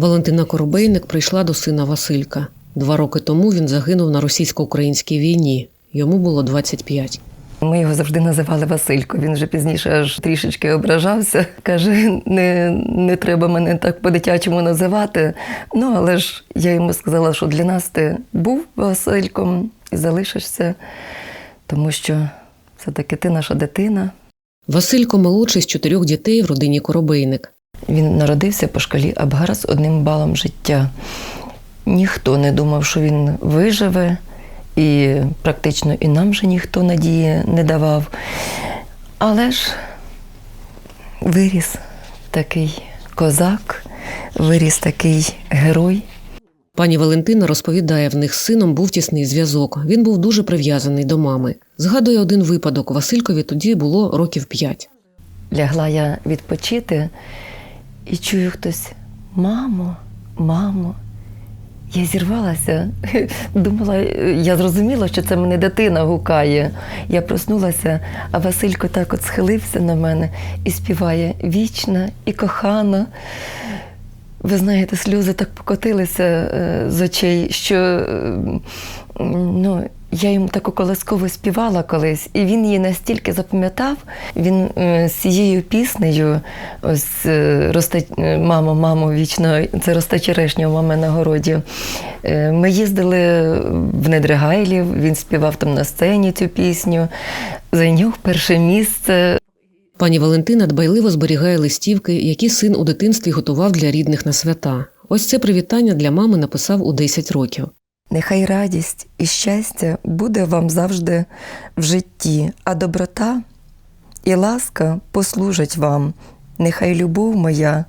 Валентина Коробейник прийшла до сина Василька. Два роки тому він загинув на російсько-українській війні. Йому було 25. Ми його завжди називали Василько. Він вже пізніше аж трішечки ображався. Каже: не, не треба мене так по-дитячому називати. Ну, але ж я йому сказала, що для нас ти був Васильком і залишишся, тому що все-таки ти наша дитина. Василько молодший з чотирьох дітей в родині Коробейник. Він народився по шкалі Абгара з одним балом життя. Ніхто не думав, що він виживе, і практично і нам же ніхто надії не давав. Але ж виріс такий козак, виріс такий герой. Пані Валентина розповідає, в них з сином був тісний зв'язок. Він був дуже прив'язаний до мами. Згадує один випадок. Василькові тоді було років п'ять. Лягла я відпочити і чую хтось: мамо, мамо. Я зірвалася, думала, я зрозуміла, що це мене дитина гукає. Я проснулася, а Василько так от схилився на мене і співає вічна і кохана. Ви знаєте, сльози так покотилися е, з очей, що е, ну, я йому таку колискову співала колись, і він її настільки запам'ятав. Він е, з цією піснею, ось е, росте, е, мамо, мамо, вічно, це росте черешня у мами на городі. Ми їздили в Недригайлів, він співав там на сцені цю пісню, зайняв перше місце. Пані Валентина дбайливо зберігає листівки, які син у дитинстві готував для рідних на свята. Ось це привітання для мами написав у 10 років. Нехай радість і щастя буде вам завжди в житті, а доброта і ласка послужать вам. Нехай любов моя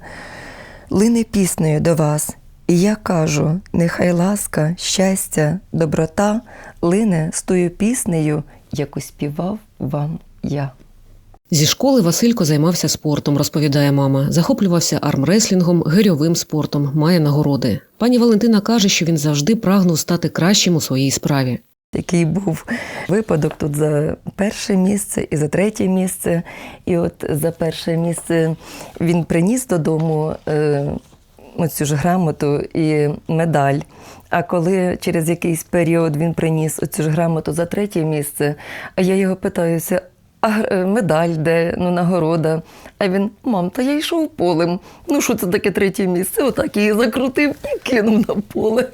лине піснею до вас. І я кажу: нехай ласка, щастя, доброта лине з тою піснею, яку співав вам я. Зі школи Василько займався спортом, розповідає мама. Захоплювався армреслінгом, гирьовим спортом, має нагороди. Пані Валентина каже, що він завжди прагнув стати кращим у своїй справі. Який був випадок тут за перше місце і за третє місце. І от за перше місце він приніс додому е, оцю ж грамоту і медаль. А коли через якийсь період він приніс оцю ж грамоту за третє місце, а я його питаюся. А е, медаль де, ну, нагорода. А він, мам, та я йшов полем. Ну, що це таке третє місце? Отак її закрутив і кинув на поле.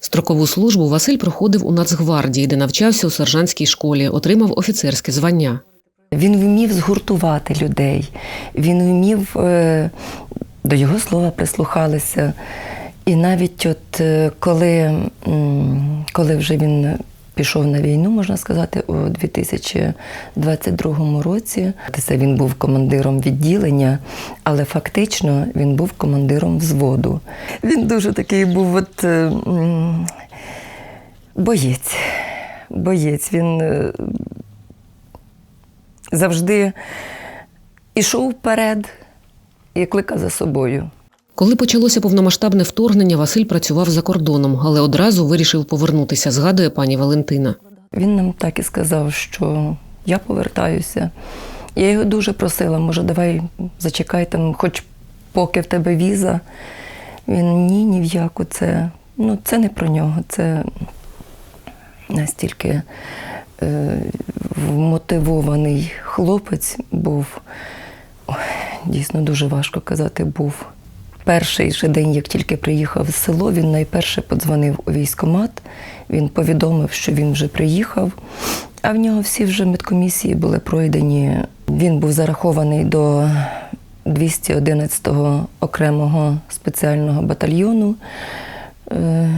Строкову службу Василь проходив у Нацгвардії, де навчався у сержантській школі, отримав офіцерське звання. Він вмів згуртувати людей, він вмів е, до його слова прислухалися. І навіть от е, коли, коли вже він пішов на війну, можна сказати, у 2022 році, це він був командиром відділення, але фактично він був командиром взводу. Він дуже такий був от, е, боєць. Боєць. Він е, завжди ішов вперед і кликав за собою. Коли почалося повномасштабне вторгнення, Василь працював за кордоном, але одразу вирішив повернутися, згадує пані Валентина. Він нам так і сказав, що я повертаюся. Я його дуже просила, може, давай зачекай там, хоч поки в тебе віза. Він ні, ні в яку. Це, ну, це не про нього. Це настільки е, вмотивований хлопець був. Ой, дійсно дуже важко казати, був. Перший же день, як тільки приїхав в село, він найперше подзвонив у військкомат. Він повідомив, що він вже приїхав. А в нього всі вже медкомісії були пройдені. Він був зарахований до 211-го окремого спеціального батальйону. Е,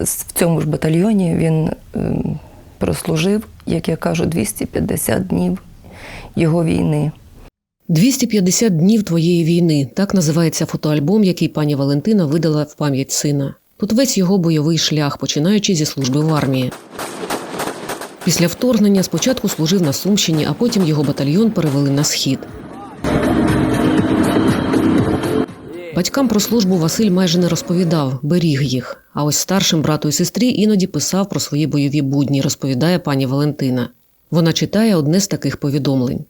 В цьому ж батальйоні він е, прослужив, як я кажу, 250 днів його війни. 250 днів твоєї війни так називається фотоальбом, який пані Валентина видала в пам'ять сина. Тут весь його бойовий шлях, починаючи зі служби в армії. Після вторгнення спочатку служив на Сумщині, а потім його батальйон перевели на схід. Батькам про службу Василь майже не розповідав, беріг їх. А ось старшим брату і сестрі іноді писав про свої бойові будні, розповідає пані Валентина. Вона читає одне з таких повідомлень.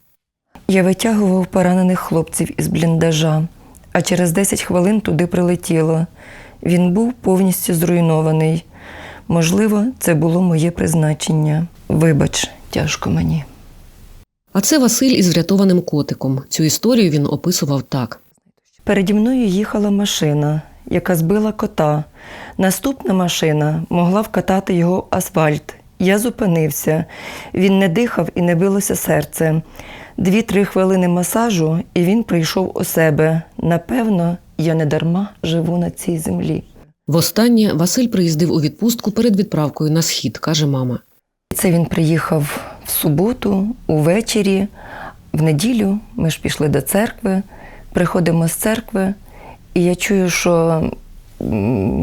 Я витягував поранених хлопців із бліндажа, а через 10 хвилин туди прилетіло. Він був повністю зруйнований. Можливо, це було моє призначення. Вибач, тяжко мені. А це Василь із врятованим котиком. Цю історію він описував так. Переді мною їхала машина, яка збила кота. Наступна машина могла вкатати його в асфальт. Я зупинився. Він не дихав і не билося серце. Дві-три хвилини масажу, і він прийшов у себе. Напевно, я не дарма живу на цій землі. Востаннє Василь приїздив у відпустку перед відправкою на схід, каже мама. Це він приїхав в суботу, увечері, в неділю. Ми ж пішли до церкви, приходимо з церкви, і я чую, що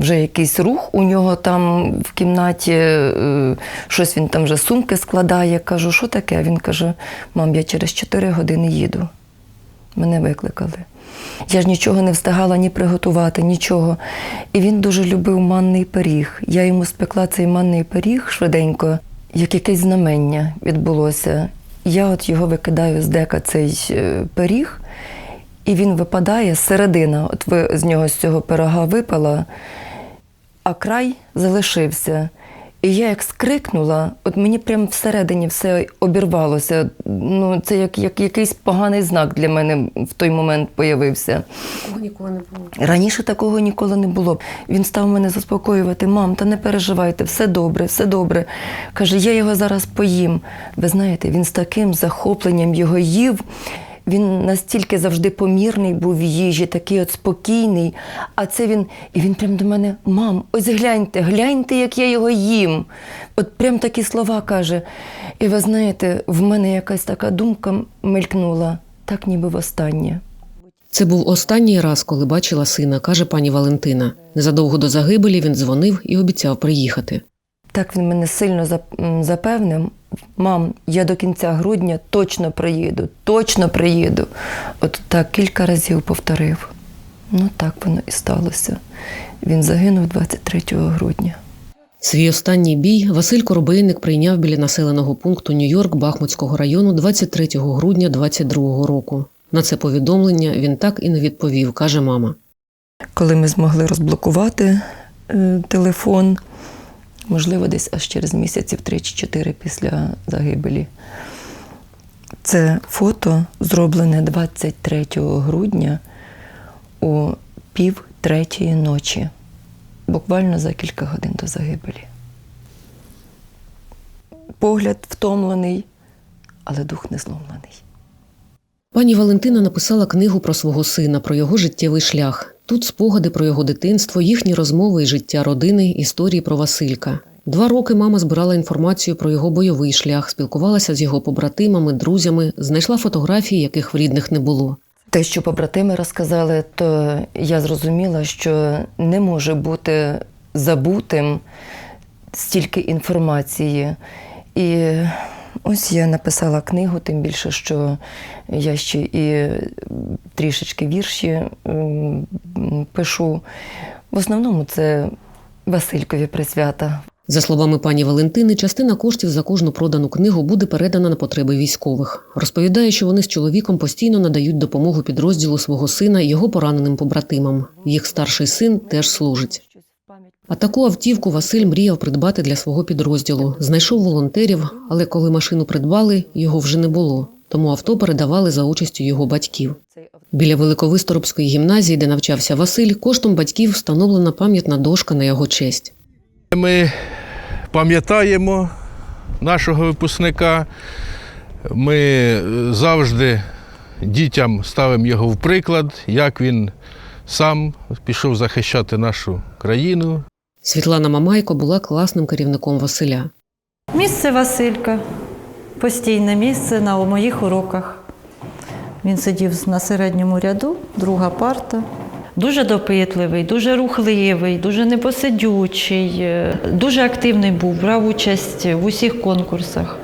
вже якийсь рух у нього там в кімнаті, е, щось він там вже сумки складає. Кажу, що таке? Він каже: мам, я через 4 години їду. Мене викликали. Я ж нічого не встигала ні приготувати, нічого. І він дуже любив манний пиріг. Я йому спекла цей манний пиріг швиденько, як якесь знамення відбулося. Я от його викидаю з дека цей е, пиріг, і він випадає середина. От ви з нього з цього пирога випала, а край залишився. І я як скрикнула, от мені прямо всередині все обірвалося. Ну, це як, як якийсь поганий знак для мене в той момент появився. Такого ніколи не було. Раніше такого ніколи не було. Він став мене заспокоювати: мам, та не переживайте, все добре, все добре. Каже, я його зараз поїм. Ви знаєте, він з таким захопленням його їв. Він настільки завжди помірний був в їжі, такий от спокійний. А це він, і він прям до мене: мам, ось гляньте, гляньте, як я його їм. От прям такі слова каже. І ви знаєте, в мене якась така думка мелькнула, так ніби востаннє. Це був останній раз, коли бачила сина, каже пані Валентина. Незадовго до загибелі він дзвонив і обіцяв приїхати. Так він мене сильно запевнив. Мам, я до кінця грудня точно приїду, точно приїду. От так кілька разів повторив. Ну так воно і сталося. Він загинув 23 грудня. Свій останній бій Василь Коробейник прийняв біля населеного пункту Нью-Йорк Бахмутського району 23 грудня 22 року. На це повідомлення він так і не відповів, каже мама. Коли ми змогли розблокувати е, телефон, можливо, десь аж через місяців 3 чи 4 після загибелі. Це фото зроблене 23 грудня у пів третьої ночі, буквально за кілька годин до загибелі. Погляд втомлений, але дух не зломлений. Пані Валентина написала книгу про свого сина, про його життєвий шлях. Тут спогади про його дитинство, їхні розмови і життя родини, історії про Василька. Два роки мама збирала інформацію про його бойовий шлях, спілкувалася з його побратимами, друзями, знайшла фотографії, яких в рідних не було. Те, що побратими розказали, то я зрозуміла, що не може бути забутим стільки інформації. І ось я написала книгу, тим більше, що я ще і трішечки вірші пишу. В основному це Василькові присвята. За словами пані Валентини, частина коштів за кожну продану книгу буде передана на потреби військових. Розповідає, що вони з чоловіком постійно надають допомогу підрозділу свого сина і його пораненим побратимам. Їх старший син теж служить. А таку автівку Василь мріяв придбати для свого підрозділу. Знайшов волонтерів, але коли машину придбали, його вже не було. Тому авто передавали за участю його батьків. Біля Великовисторобської гімназії, де навчався Василь, коштом батьків встановлена пам'ятна дошка на його честь. Ми пам'ятаємо нашого випускника. Ми завжди дітям ставимо його в приклад, як він сам пішов захищати нашу країну. Світлана Мамайко була класним керівником Василя. Місце Василька. Постійне місце на моїх уроках. Він сидів на середньому ряду, друга парта. Дуже допитливий, дуже рухливий, дуже непосидючий, е, дуже активний був, брав участь в усіх конкурсах.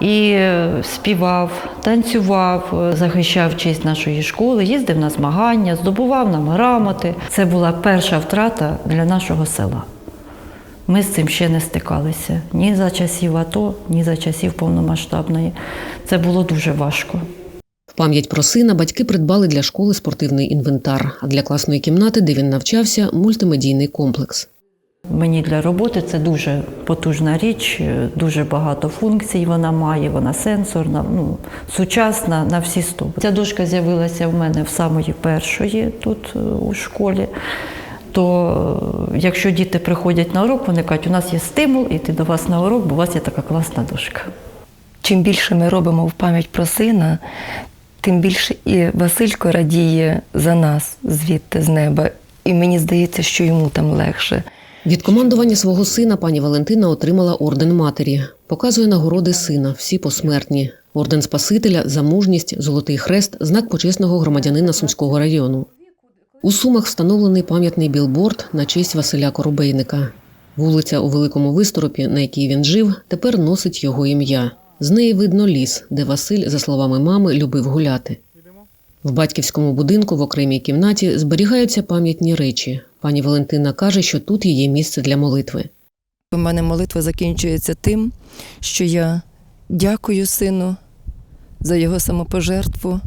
І е, співав, танцював, е, захищав честь нашої школи, їздив на змагання, здобував нам грамоти. Це була перша втрата для нашого села. Ми з цим ще не стикалися ні за часів АТО, ні за часів повномасштабної. Це було дуже важко. Пам'ять про сина батьки придбали для школи спортивний інвентар, а для класної кімнати, де він навчався, мультимедійний комплекс. Мені для роботи це дуже потужна річ, дуже багато функцій вона має, вона сенсорна, ну, сучасна на всі сто. Ця дошка з'явилася в мене в самої першої тут е, у школі. То е, якщо діти приходять на урок, вони кажуть, у нас є стимул іти до вас на урок, бо у вас є така класна дошка. Чим більше ми робимо в пам'ять про сина, тим більше і Василько радіє за нас звідти з неба. І мені здається, що йому там легше. Від командування свого сина пані Валентина отримала орден матері. Показує нагороди сина, всі посмертні. Орден Спасителя за мужність, Золотий хрест, знак почесного громадянина Сумського району. У Сумах встановлений пам'ятний білборд на честь Василя Коробейника. Вулиця у Великому Висторопі, на якій він жив, тепер носить його ім'я. З неї видно ліс, де Василь, за словами мами, любив гуляти. В батьківському будинку в окремій кімнаті зберігаються пам'ятні речі. Пані Валентина каже, що тут є місце для молитви. У мене молитва закінчується тим, що я дякую сину за його самопожертву,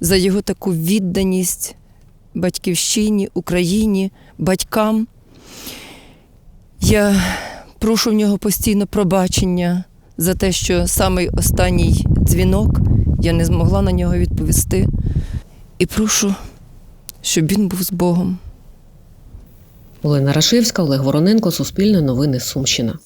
за його таку відданість батьківщині, Україні, батькам. Я прошу в нього постійно пробачення за те, що самий останній дзвінок я не змогла на нього відповісти. І прошу, щоб він був з Богом. Олена Рашивська, Олег Вороненко, Суспільне новини Сумщина.